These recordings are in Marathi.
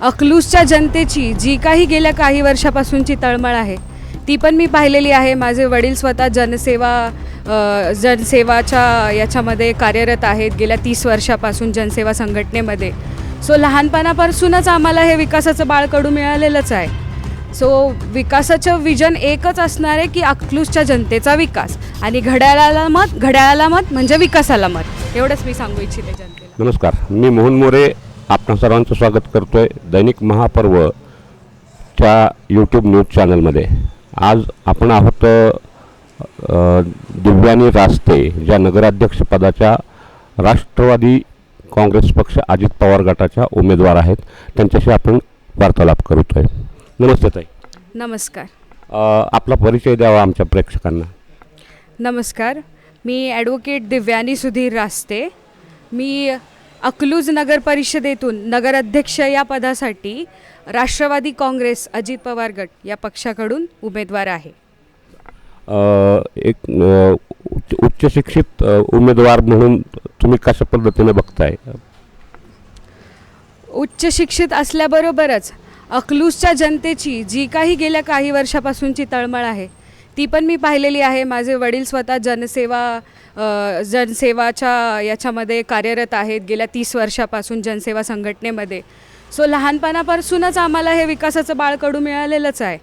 अकलूजच्या जनतेची जी काही गेल्या काही वर्षापासूनची तळमळ आहे ती पण मी पाहिलेली आहे. माझे वडील स्वतः जनसेवा जनसेवाच्या याच्यामध्ये कार्यरत आहेत. गेल्या तीस वर्षापासून जनसेवा संघटनेमध्ये. सो लहानपणापासूनच आम्हाला हे विकासाचं बाळकडू मिळालेलंच आहे. सो विकासाचं विजन एकच असणार आहे की अकलूजच्या जनतेचा विकास. आणि घड्याळाला मत घड्याळाला मत म्हणजे विकासाला मत. एवढंच मी सांगू इच्छिते जनतेला. नमस्कार. मी मोहन मोरे आपणा सर्वांचं स्वागत करतोय दैनिक महापर्वच्या यूट्यूब न्यूज चॅनलमध्ये आज आपण आहोत दिव्यानी रास्ते ज्या नगराध्यक्षपदाच्या राष्ट्रवादी काँग्रेस पक्ष अजित पवार गटाच्या उमेदवार आहेत. त्यांच्याशी आपण वार्तालाप करतोय. नमस्ते ताई. नमस्कार. आपला परिचय द्यावा आमच्या प्रेक्षकांना. नमस्कार. मी ॲडव्होकेट दिव्यानी सुधीर रास्ते. मी अकलूज नगर परिषदेतून नगराध्यक्ष या पदासाठी राष्ट्रवादी काँग्रेस अजित पवार गट या पक्षाकडून उमेदवार आहे. एक उच्च शिक्षित उमेदवार म्हणून तुम्ही कशा पद्धतीने बघताय? उच्च शिक्षित असल्याबरोबरच अकलूजच्या जनतेची जी काही गेल्या काही वर्षापासूनची तळमळ आहे ती पण मी पाहिलेली आहे. माझे वडील स्वतः जनसेवा जनसेवाच्या याच्यामध्ये कार्यरत आहेत गेल्या तीस वर्षापासून जनसेवा संघटनेमध्ये. सो लहानपणापासूनच आम्हाला हे विकासाचं बाळकडू मिळालेलंच आहे.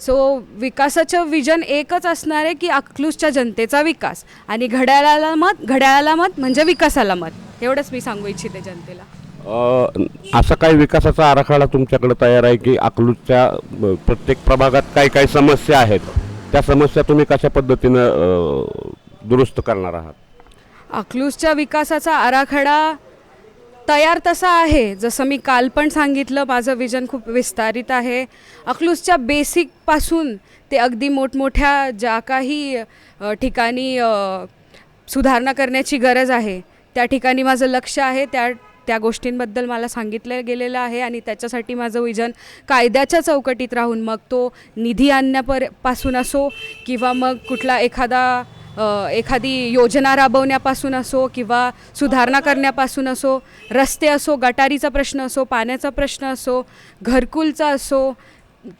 सो विकासाचं विजन एकच असणार आहे की अकलूजच्या जनतेचा विकास आणि घड्याळाला मत घड्याळाला मत म्हणजे विकासाला मत. एवढंच मी सांगू इच्छिते जनतेला. असा काही विकासाचा आराखडा तुमच्याकडे तयार आहे की अकलूजच्या प्रत्येक प्रभागात काही काही समस्या आहेत? त्या समस्या तुम्ही कशा पद्धतीनं दुरुस्त करणार आहात? अकलूजच्या विकासाचा आराखडा तयार तसा आहे. जसं मी काल पण सांगितलं माझं विजन खूप विस्तारित आहे. अकलूजच्या बेसिकपासून ते अगदी मोठमोठ्या ज्या काही ठिकाणी सुधारणा करण्याची गरज आहे. त्या ठिकाणी माझं लक्ष आहे. त्या त्या गोष्टींबद्दल मला सांगितलं गेलेलं आहे आणि त्याच्यासाठी माझं विजन कायद्याच्या चौकटीत राहून मग तो निधी आणण्यापरपासून असो किंवा मग कुठला एखादा एखादी योजना राबवण्यापासून असो किंवा सुधारणा करण्यापासून असो रस्ते असो गटारीचा प्रश्न असो पाण्याचा प्रश्न असो घरकुलचा असो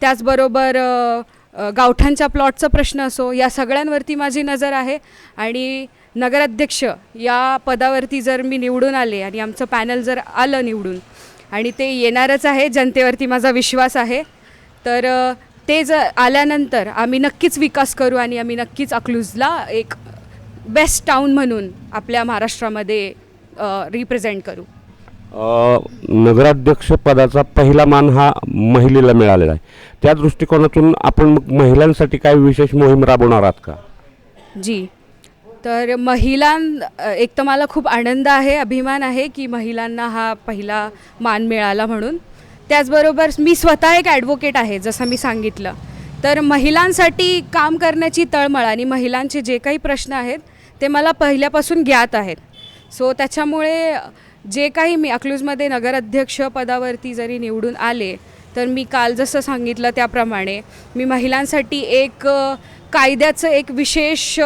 त्याचबरोबर गावठांच्या प्लॉटचा प्रश्न असो या सगळ्यांवरती माझी नजर आहे. आणि नगराध्यक्ष या पदावरती जर मी निवडून आले आणि आमचं पॅनल जर आलं निवडून आणि ते येणारच आहे जनतेवरती माझा विश्वास आहे तर ते जर आल्यानंतर आम्ही नक्कीच विकास करू आणि आम्ही नक्कीच अकलूजला एक बेस्ट टाऊन म्हणून आपल्या महाराष्ट्रामध्ये रिप्रेझेंट करू. अ, नगराध्यक्ष पदाचा पहिला मान हा महिलेला मिळालेला आहे. त्या दृष्टिकोनातून आपण मग महिलांसाठी काय विशेष मोहीम राबवणार आहात का? जी. तर महिलां एक तर मला खूप आनंद आहे अभिमान आहे की महिलांना हा पहिला मान मिळाला म्हणून. त्याचबरोबर मी स्वतः एक ॲडव्होकेट आहे जसं मी सांगितलं. तर महिलांसाठी काम करण्याची तळमळ आणि महिलांचे जे काही प्रश्न आहेत ते मला पहिल्यापासून ज्ञात आहेत. सो त्याच्यामुळे जे काही मी अकलूजमध्ये नगराध्यक्ष पदावरती जरी निवडून आले तर मी काल जसं सांगितलं त्याप्रमाणे मी महिलांसाठी एक कायद्याचं एक विशेष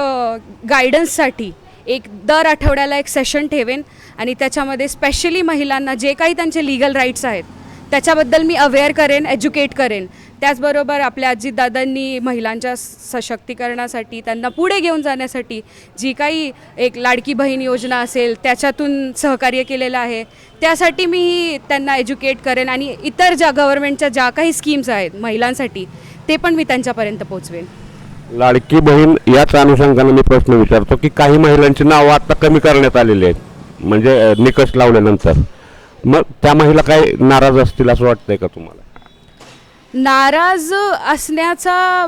गायडन्ससाठी एक दर आठवड्याला एक सेशन ठेवेन आणि त्याच्यामध्ये स्पेशली महिलांना जे काही त्यांचे लिगल राईट्स आहेत त्याच्याबद्दल मी अवेअर करेन एज्युकेट करेन. त्याचबरोबर आपल्या अजितदादांनी महिलांच्या सशक्तीकरणासाठी त्यांना पुढे घेऊन जाण्यासाठी जी काही एक लाडकी बहीण योजना असेल त्याच्यातून सहकार्य केलेलं आहे. त्यासाठी मी त्यांना एज्युकेट करेन आणि इतर ज्या गव्हर्नमेंटच्या ज्या काही स्कीम्स आहेत महिलांसाठी ते पण मी त्यांच्यापर्यंत पोचवेन. लाडकी बहीण याच अनुषंगाने मी प्रश्न विचारतो की काही महिलांची नावं आता कमी करण्यात आलेली आहेत. म्हणजे निकष लावल्यानंतर. मग त्या महिला काय नाराज असतील असं वाटतंय का तुम्हाला? नाराज असण्याचा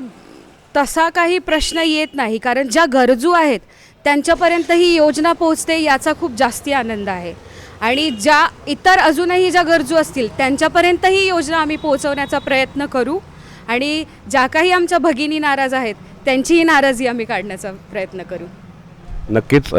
तसा काही प्रश्न येत नाही. कारण ज्या गरजू आहेत त्यांच्यापर्यंत ही योजना पोहोचते याचा खूप जास्ती आनंद आहे. आणि ज्या इतर अजूनही ज्या गरजू असतील त्यांच्यापर्यंत ही योजना आम्ही पोहोचवण्याचा प्रयत्न करू. आणि ज्या काही आमच्या भगिनी नाराज आहेत त्यांचीही नाराजी आम्ही काढण्याचा प्रयत्न करू. नक्कीच.